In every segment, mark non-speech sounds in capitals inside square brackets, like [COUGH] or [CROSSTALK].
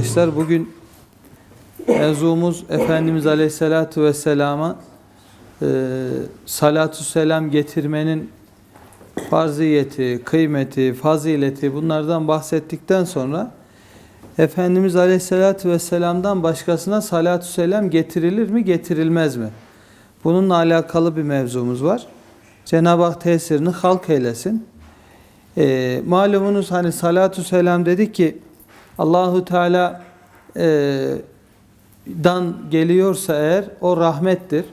arkadaşlar. Bugün mevzumuz Efendimiz Aleyhisselatü Vesselam'a e, salatü selam getirmenin farziyeti, kıymeti, fazileti bunlardan bahsettikten sonra Efendimiz Aleyhisselatü Vesselam'dan başkasına salatü selam getirilir mi, getirilmez mi? Bununla alakalı bir mevzumuz var. Cenab-ı Hak tesirini halk eylesin. E, malumunuz hani salatü selam dedik ki Allahu Teala e, dan geliyorsa eğer o rahmettir.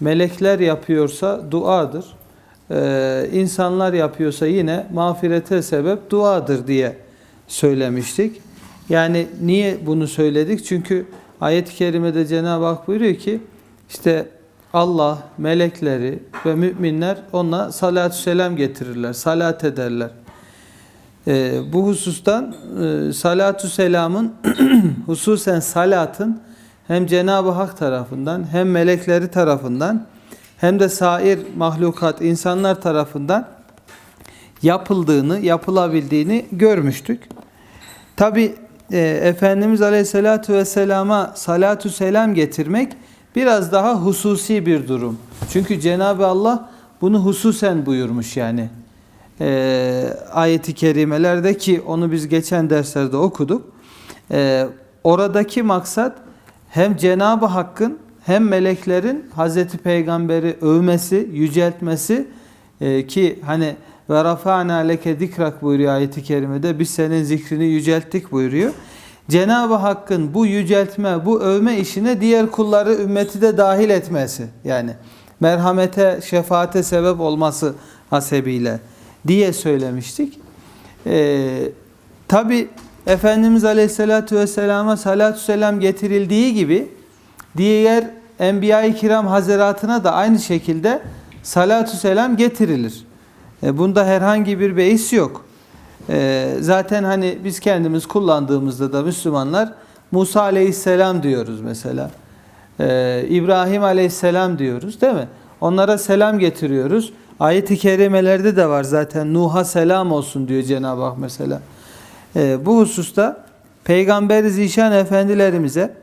Melekler yapıyorsa duadır. E, insanlar yapıyorsa yine mağfirete sebep duadır diye söylemiştik. Yani niye bunu söyledik? Çünkü ayet-i kerimede Cenab-ı Hak buyuruyor ki işte Allah, melekleri ve müminler ona salatü selam getirirler, salat ederler. Ee, bu husustan e, salatü selamın [CLEARS THROAT] hususen salatın hem Cenab-ı Hak tarafından hem melekleri tarafından hem de sair mahlukat insanlar tarafından yapıldığını, yapılabildiğini görmüştük. Tabi e, Efendimiz Aleyhisselatü Vesselam'a salatü selam getirmek biraz daha hususi bir durum. Çünkü Cenab-ı Allah bunu hususen buyurmuş yani. E, ayeti kerimelerde ki onu biz geçen derslerde okuduk. E, oradaki maksat hem Cenab-ı Hakk'ın hem meleklerin Hazreti Peygamber'i övmesi, yüceltmesi e, ki hani ve rafa'na leke zikrak buyuruyor ayeti kerimede biz senin zikrini yücelttik buyuruyor. Cenab-ı Hakk'ın bu yüceltme, bu övme işine diğer kulları ümmeti de dahil etmesi. Yani merhamete, şefaate sebep olması hasebiyle diye söylemiştik. Ee, Tabi Efendimiz Aleyhisselatü Vesselam'a salatü selam getirildiği gibi diğer Enbiya-i Kiram Hazeratına da aynı şekilde salatü selam getirilir. E, bunda herhangi bir beis yok. E, zaten hani biz kendimiz kullandığımızda da Müslümanlar Musa Aleyhisselam diyoruz mesela. E, İbrahim Aleyhisselam diyoruz değil mi? Onlara selam getiriyoruz. Ayet-i kerimelerde de var zaten Nuh'a selam olsun diyor Cenab-ı Hak mesela. E, bu hususta Peygamber Zişan efendilerimize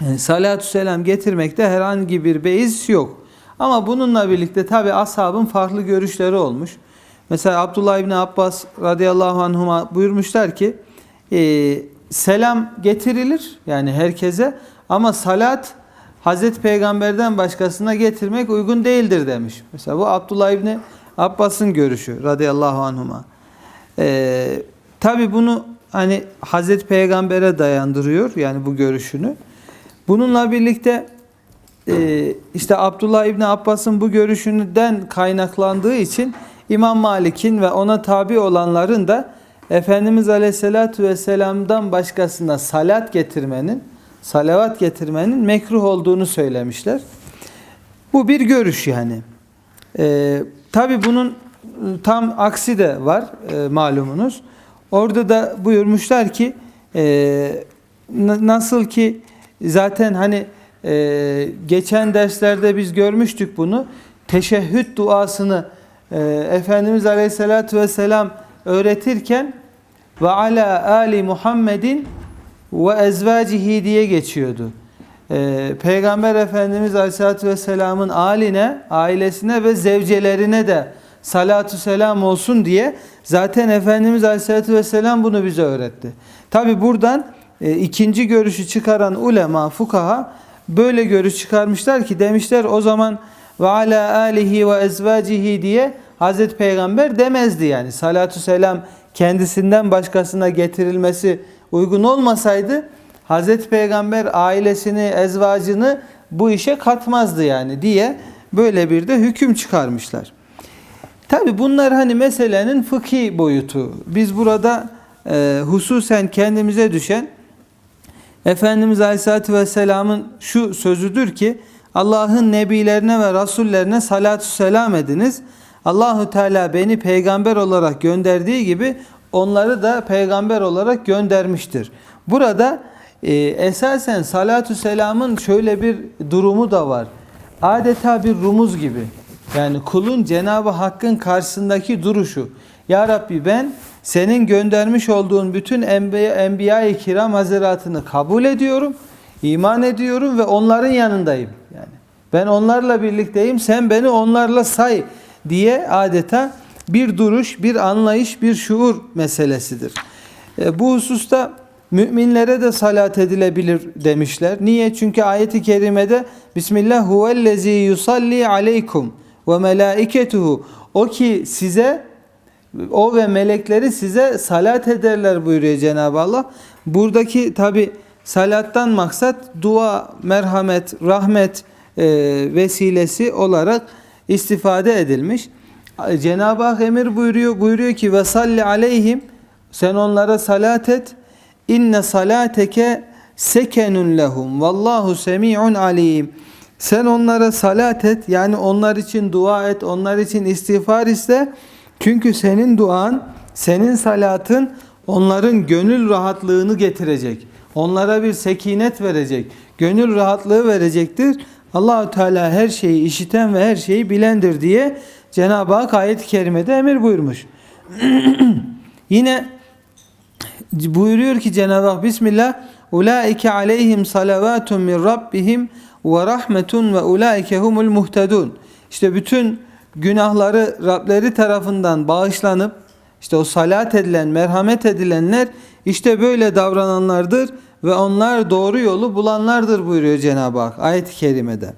e, salatü selam getirmekte herhangi bir beis yok. Ama bununla birlikte tabi ashabın farklı görüşleri olmuş. Mesela Abdullah İbni Abbas radıyallahu anhuma buyurmuşlar ki e, selam getirilir yani herkese ama salat Hazreti Peygamber'den başkasına getirmek uygun değildir demiş. Mesela bu Abdullah İbni Abbas'ın görüşü radıyallahu anhuma. E, tabi bunu hani Hazreti Peygamber'e dayandırıyor yani bu görüşünü. Bununla birlikte e, işte Abdullah İbni Abbas'ın bu görüşünden kaynaklandığı için İmam Malik'in ve ona tabi olanların da Efendimiz Aleyhisselatü Vesselam'dan başkasına salat getirmenin, salavat getirmenin mekruh olduğunu söylemişler. Bu bir görüş yani. Ee, Tabi bunun tam aksi de var e, malumunuz. Orada da buyurmuşlar ki e, nasıl ki zaten hani e, geçen derslerde biz görmüştük bunu. Teşehhüd duasını e, Efendimiz Aleyhisselatü Vesselam öğretirken ve ala ali Muhammedin ve ezvacihi diye geçiyordu. E, Peygamber Efendimiz Aleyhisselatü Vesselam'ın aline, ailesine ve zevcelerine de salatü selam olsun diye zaten Efendimiz Aleyhisselatü Vesselam bunu bize öğretti. Tabi buradan e, ikinci görüşü çıkaran ulema, fukaha böyle görüş çıkarmışlar ki demişler o zaman ve ala alihi ve ezvacihi diye Hazreti Peygamber demezdi yani. Salatü selam kendisinden başkasına getirilmesi uygun olmasaydı Hazreti Peygamber ailesini, ezvacını bu işe katmazdı yani diye böyle bir de hüküm çıkarmışlar. Tabi bunlar hani meselenin fıkhi boyutu. Biz burada e, hususen kendimize düşen Efendimiz Aleyhisselatü Vesselam'ın şu sözüdür ki Allah'ın nebilerine ve rasullerine salatü selam ediniz. Allahu Teala beni peygamber olarak gönderdiği gibi onları da peygamber olarak göndermiştir. Burada e, esasen salatü selamın şöyle bir durumu da var. Adeta bir rumuz gibi. Yani kulun Cenab-ı Hakk'ın karşısındaki duruşu. Ya Rabbi ben senin göndermiş olduğun bütün enbiya- enbiya-i kiram haziratını kabul ediyorum, iman ediyorum ve onların yanındayım. Yani ben onlarla birlikteyim, sen beni onlarla say diye adeta bir duruş, bir anlayış, bir şuur meselesidir. E, bu hususta müminlere de salat edilebilir demişler. Niye? Çünkü ayeti kerimede Bismillah huvellezi yusalli aleykum ve melaiketuhu o ki size o ve melekleri size salat ederler buyuruyor Cenab-ı Allah. Buradaki tabi salattan maksat dua, merhamet, rahmet e, vesilesi olarak istifade edilmiş. Cenab-ı Hak emir buyuruyor. Buyuruyor ki ve salli aleyhim sen onlara salat et. İnne salateke sekenun lehum. Vallahu semi'un alim. Sen onlara salat et. Yani onlar için dua et. Onlar için istiğfar iste. Çünkü senin duan, senin salatın onların gönül rahatlığını getirecek. Onlara bir sekinet verecek. Gönül rahatlığı verecektir. Allahu Teala her şeyi işiten ve her şeyi bilendir diye Cenab-ı Hak ayet-i kerimede emir buyurmuş. [CLEARS THROAT] Yine buyuruyor ki Cenab-ı Hak Bismillah Ulaike aleyhim salavatun min rabbihim ve rahmetun ve ulaike humul muhtedun. İşte bütün günahları Rableri tarafından bağışlanıp işte o salat edilen, merhamet edilenler işte böyle davrananlardır ve onlar doğru yolu bulanlardır buyuruyor Cenab-ı Hak ayet-i kerimede.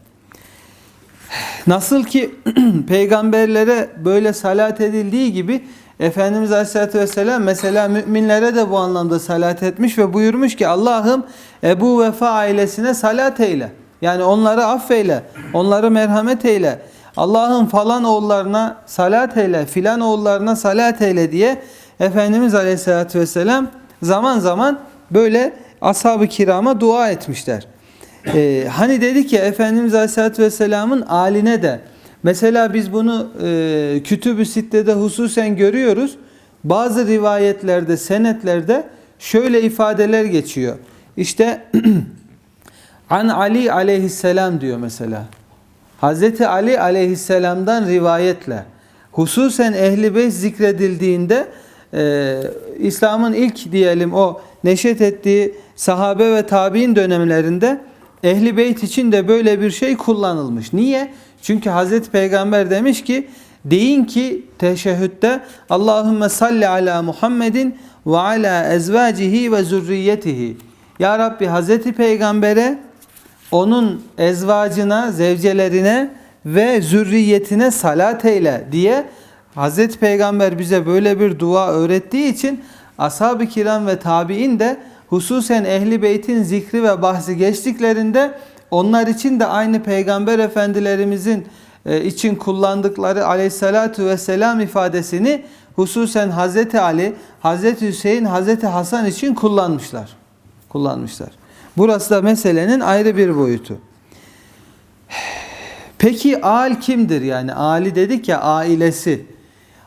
Nasıl ki [CLEARS THROAT] peygamberlere böyle salat edildiği gibi Efendimiz Aleyhisselatü Vesselam mesela müminlere de bu anlamda salat etmiş ve buyurmuş ki Allah'ım Ebu Vefa ailesine salat eyle. Yani onları affeyle, onları merhamet eyle. Allah'ım falan oğullarına salat eyle, filan oğullarına salat eyle diye Efendimiz Aleyhisselatü Vesselam zaman zaman böyle ashab-ı kirama dua etmişler. Ee, hani dedik ya Efendimiz Aleyhisselatü Vesselam'ın aline de mesela biz bunu e, Kütüb-ü Sitte'de hususen görüyoruz. Bazı rivayetlerde, senetlerde şöyle ifadeler geçiyor. İşte [CLEARS THROAT] An Ali aleyhisselam diyor mesela. Hazreti Ali aleyhisselamdan rivayetle hususen ehli beyt zikredildiğinde e, İslam'ın ilk diyelim o neşet ettiği sahabe ve tabi'in dönemlerinde ehli beyt için de böyle bir şey kullanılmış. Niye? Çünkü Hazreti Peygamber demiş ki deyin ki teşehhütte Allahümme salli ala Muhammedin ve ala ezvacihi ve zürriyetihi. Ya Rabbi Hazreti Peygamber'e onun ezvacına, zevcelerine ve zürriyetine salat eyle diye Hazreti Peygamber bize böyle bir dua öğrettiği için ashab-ı kiram ve tabi'in de hususen ehli beytin zikri ve bahsi geçtiklerinde onlar için de aynı peygamber efendilerimizin e, için kullandıkları aleyhissalatu vesselam ifadesini hususen Hazreti Ali, Hazreti Hüseyin, Hazreti Hasan için kullanmışlar. Kullanmışlar. Burası da meselenin ayrı bir boyutu. Peki al kimdir yani? Ali dedik ya ailesi.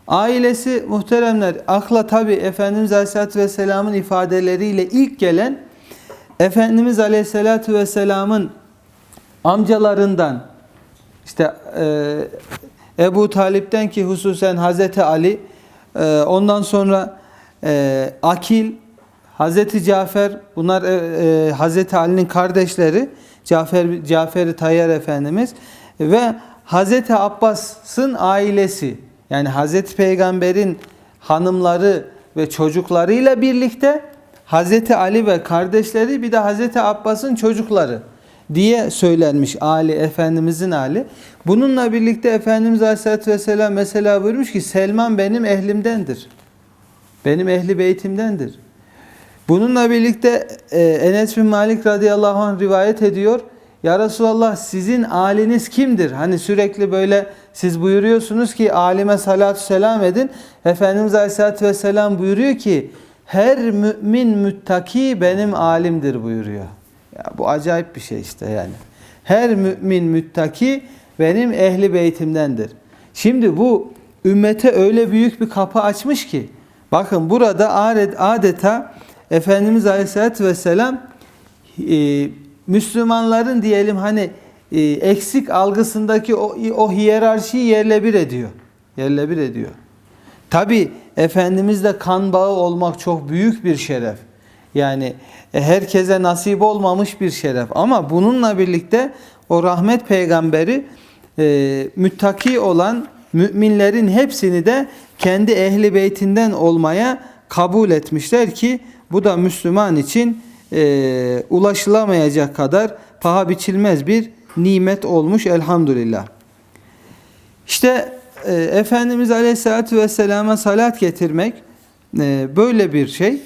Ailesi muhteremler akla tabi Efendimiz Aleyhisselatü Vesselam'ın ifadeleriyle ilk gelen Efendimiz Aleyhisselatü Vesselam'ın amcalarından işte e, Ebu Talip'ten ki hususen Hazreti Ali e, ondan sonra e, Akil Hazreti Cafer bunlar e, e, Hazreti Ali'nin kardeşleri Cafer Cafer-i Tayyar Efendimiz ve Hazreti Abbas'ın ailesi yani Hazreti Peygamber'in hanımları ve çocuklarıyla birlikte Hazreti Ali ve kardeşleri bir de Hazreti Abbas'ın çocukları diye söylenmiş Ali Efendimizin Ali. Bununla birlikte Efendimiz Aleyhisselatü Vesselam mesela buyurmuş ki Selman benim ehlimdendir. Benim ehli beytimdendir. Bununla birlikte e, Enes bin Malik radıyallahu anh rivayet ediyor. Ya Resulallah sizin aliniz kimdir? Hani sürekli böyle siz buyuruyorsunuz ki alime salatü selam edin. Efendimiz Aleyhisselatü Vesselam buyuruyor ki her mümin müttaki benim alimdir buyuruyor. Ya bu acayip bir şey işte yani. Her mümin müttaki benim ehli beytimdendir. Şimdi bu ümmete öyle büyük bir kapı açmış ki bakın burada adeta Efendimiz Aleyhisselatü Vesselam e, Müslümanların diyelim hani e, eksik algısındaki o, o hiyerarşiyi yerle bir ediyor. Yerle bir ediyor. Tabi Efendimizle kan bağı olmak çok büyük bir şeref. Yani e, herkese nasip olmamış bir şeref. Ama bununla birlikte o rahmet peygamberi e, müttaki olan müminlerin hepsini de kendi ehli beytinden olmaya kabul etmişler ki bu da Müslüman için e, ulaşılamayacak kadar paha biçilmez bir nimet olmuş elhamdülillah. İşte e, Efendimiz Aleyhisselatü Vesselam'a salat getirmek e, böyle bir şey.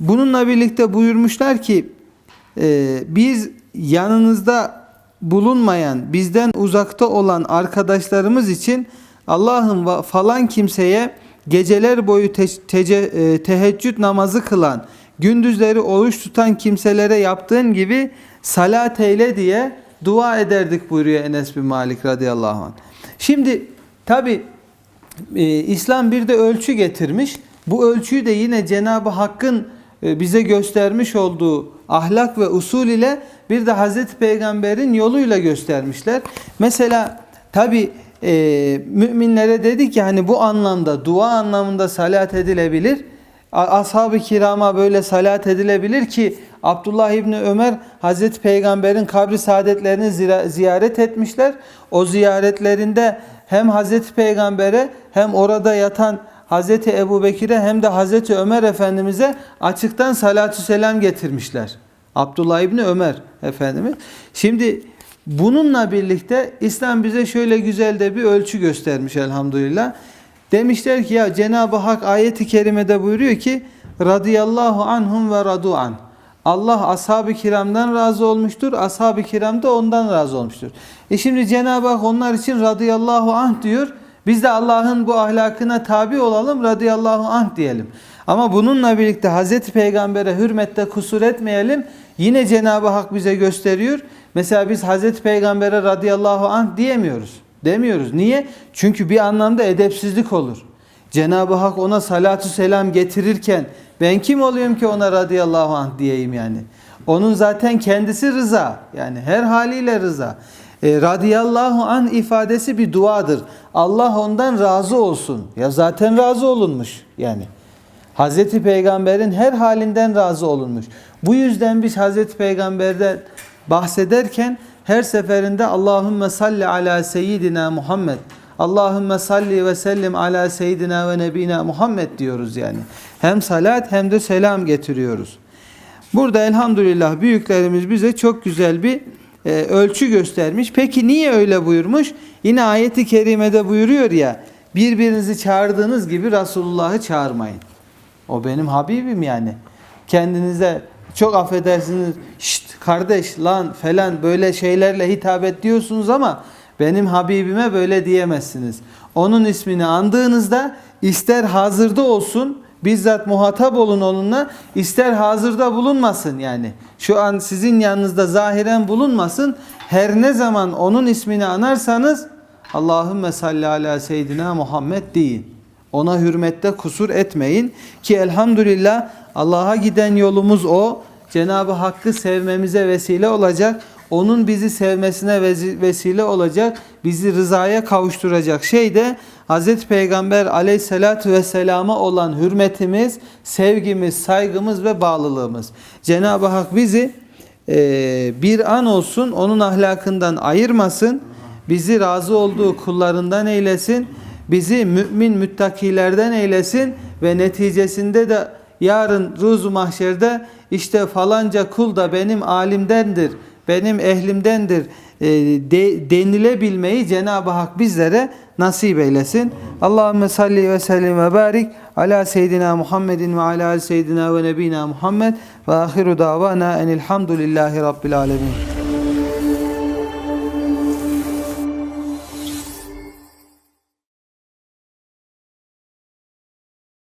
Bununla birlikte buyurmuşlar ki e, biz yanınızda bulunmayan, bizden uzakta olan arkadaşlarımız için Allah'ın falan kimseye geceler boyu te- tece- e, teheccüd namazı kılan, gündüzleri oruç tutan kimselere yaptığın gibi salat eyle diye dua ederdik buyuruyor Enes bin Malik radıyallahu anh. Şimdi tabi İslam bir de ölçü getirmiş. Bu ölçüyü de yine Cenab-ı Hakk'ın e, bize göstermiş olduğu ahlak ve usul ile bir de Hazreti Peygamber'in yoluyla göstermişler. Mesela tabi e, müminlere dedik ki hani bu anlamda dua anlamında salat edilebilir. Ashab-ı kirama böyle salat edilebilir ki Abdullah İbni Ömer Hazreti Peygamber'in kabri saadetlerini ziyaret etmişler. O ziyaretlerinde hem Hazreti Peygamber'e hem orada yatan Hazreti Ebu Bekir'e hem de Hazreti Ömer Efendimiz'e açıktan salatü selam getirmişler. Abdullah İbni Ömer Efendimiz. Şimdi bununla birlikte İslam bize şöyle güzel de bir ölçü göstermiş elhamdülillah. Demişler ki ya Cenab-ı Hak ayeti kerimede buyuruyor ki radıyallahu anhum ve radu an. Allah ashab-ı kiramdan razı olmuştur. Ashab-ı kiram da ondan razı olmuştur. E şimdi Cenab-ı Hak onlar için radıyallahu anh diyor. Biz de Allah'ın bu ahlakına tabi olalım radıyallahu anh diyelim. Ama bununla birlikte Hazreti Peygamber'e hürmette kusur etmeyelim. Yine Cenab-ı Hak bize gösteriyor. Mesela biz Hazreti Peygamber'e radıyallahu anh diyemiyoruz. Demiyoruz. Niye? Çünkü bir anlamda edepsizlik olur. Cenab-ı Hak ona salatü selam getirirken ben kim oluyorum ki ona radıyallahu anh diyeyim yani. Onun zaten kendisi rıza. Yani her haliyle rıza. E, radıyallahu anh ifadesi bir duadır. Allah ondan razı olsun. Ya zaten razı olunmuş yani. Hazreti Peygamber'in her halinden razı olunmuş. Bu yüzden biz Hazreti Peygamber'den bahsederken her seferinde Allahümme salli ala seyyidina Muhammed. Allahümme salli ve sellim ala seyyidina ve nebina Muhammed diyoruz yani. Hem salat hem de selam getiriyoruz. Burada elhamdülillah büyüklerimiz bize çok güzel bir e, ölçü göstermiş. Peki niye öyle buyurmuş? Yine ayeti kerimede buyuruyor ya birbirinizi çağırdığınız gibi Resulullah'ı çağırmayın. O benim Habibim yani. Kendinize çok affedersiniz şşt kardeş lan falan böyle şeylerle hitap et diyorsunuz ama benim Habibime böyle diyemezsiniz. Onun ismini andığınızda ister hazırda olsun bizzat muhatap olun onunla ister hazırda bulunmasın yani. Şu an sizin yanınızda zahiren bulunmasın. Her ne zaman onun ismini anarsanız Allahümme salli ala seyyidina Muhammed deyin. Ona hürmette kusur etmeyin ki elhamdülillah Allah'a giden yolumuz o. Cenab-ı Hakk'ı sevmemize vesile olacak. Onun bizi sevmesine vesile olacak. Bizi rızaya kavuşturacak şey de Hz. Peygamber aleyhissalatü vesselama olan hürmetimiz, sevgimiz, saygımız ve bağlılığımız. Cenab-ı Hak bizi eee, bir an olsun onun ahlakından ayırmasın. Bizi razı olduğu kullarından eylesin. Bizi mümin müttakilerden eylesin ve neticesinde de yarın ruzu mahşerde işte falanca kul da benim alimdendir, benim ehlimdendir e, de, denilebilmeyi Cenab-ı Hak bizlere nasip eylesin. Allahümme salli ve sellim ve barik ala seyyidina Muhammedin ve ala seyyidina ve nebina Muhammed ve ahiru davana enilhamdülillahi rabbil alemin.